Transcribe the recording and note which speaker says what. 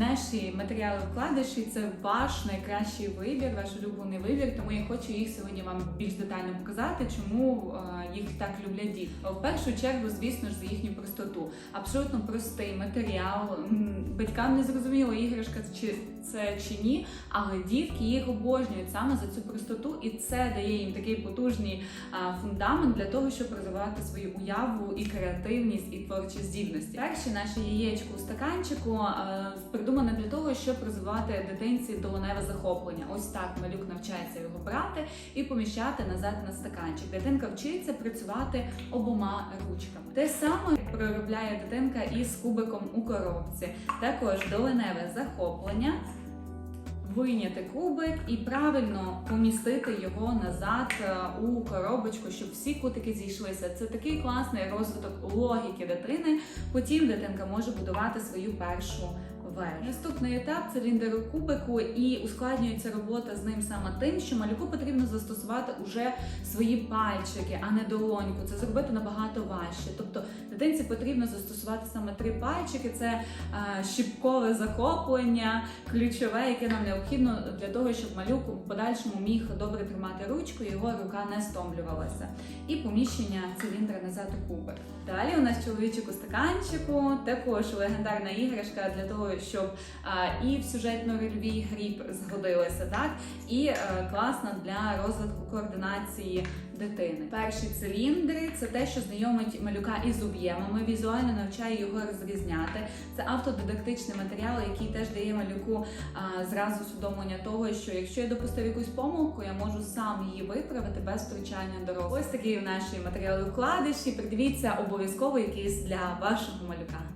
Speaker 1: Наші матеріали вкладиші це ваш найкращий вибір, ваш улюблений вибір. Тому я хочу їх сьогодні вам більш детально показати, чому е, їх так люблять діти. В першу чергу, звісно ж, за їхню простоту. Абсолютно простий матеріал. Батькам не зрозуміло, іграшка чи це чи ні, але дітки їх обожнюють саме за цю простоту, і це дає їм такий потужний фундамент для того, щоб розвивати свою уяву і креативність, і творчі здібності. Перше наше яєчко у стаканчику придумане для того, щоб розвивати дитинці долоневе захоплення. Ось так малюк навчається його брати і поміщати назад на стаканчик. Дитинка вчиться працювати обома ручками. Те саме проробляє дитинка із кубиком у коробці. Також доленеве захоплення. Вийняти кубик і правильно помістити його назад е, у коробочку, щоб всі кутики зійшлися. Це такий класний розвиток логіки дитини. Потім дитинка може будувати свою першу. Наступний етап це ліндер кубику, і ускладнюється робота з ним саме тим, що малюку потрібно застосувати уже свої пальчики, а не долоньку. Це зробити набагато важче. Дитинці потрібно застосувати саме три пальчики: це е, щіпкове захоплення, ключове, яке нам необхідно для того, щоб малюк в подальшому міг добре тримати ручку, його рука не стомлювалася. І поміщення циліндра назад у кубик. Далі у нас чоловічок у стаканчику, також легендарна іграшка для того, щоб а, і в сюжетно-рольовій грі згодилася, так і е, класна для розвитку координації дитини. Перші циліндри це те, що знайомить малюка із об'ємами, візуально навчає його розрізняти. Це автодидактичний матеріал, який теж дає малюку а, зразу усвідомлення того, що якщо я допустив якусь помилку, я можу сам її виправити без втручання дорослих. Ось такі наші матеріали вкладиші. Придивіться обов'язково якийсь для вашого малюка.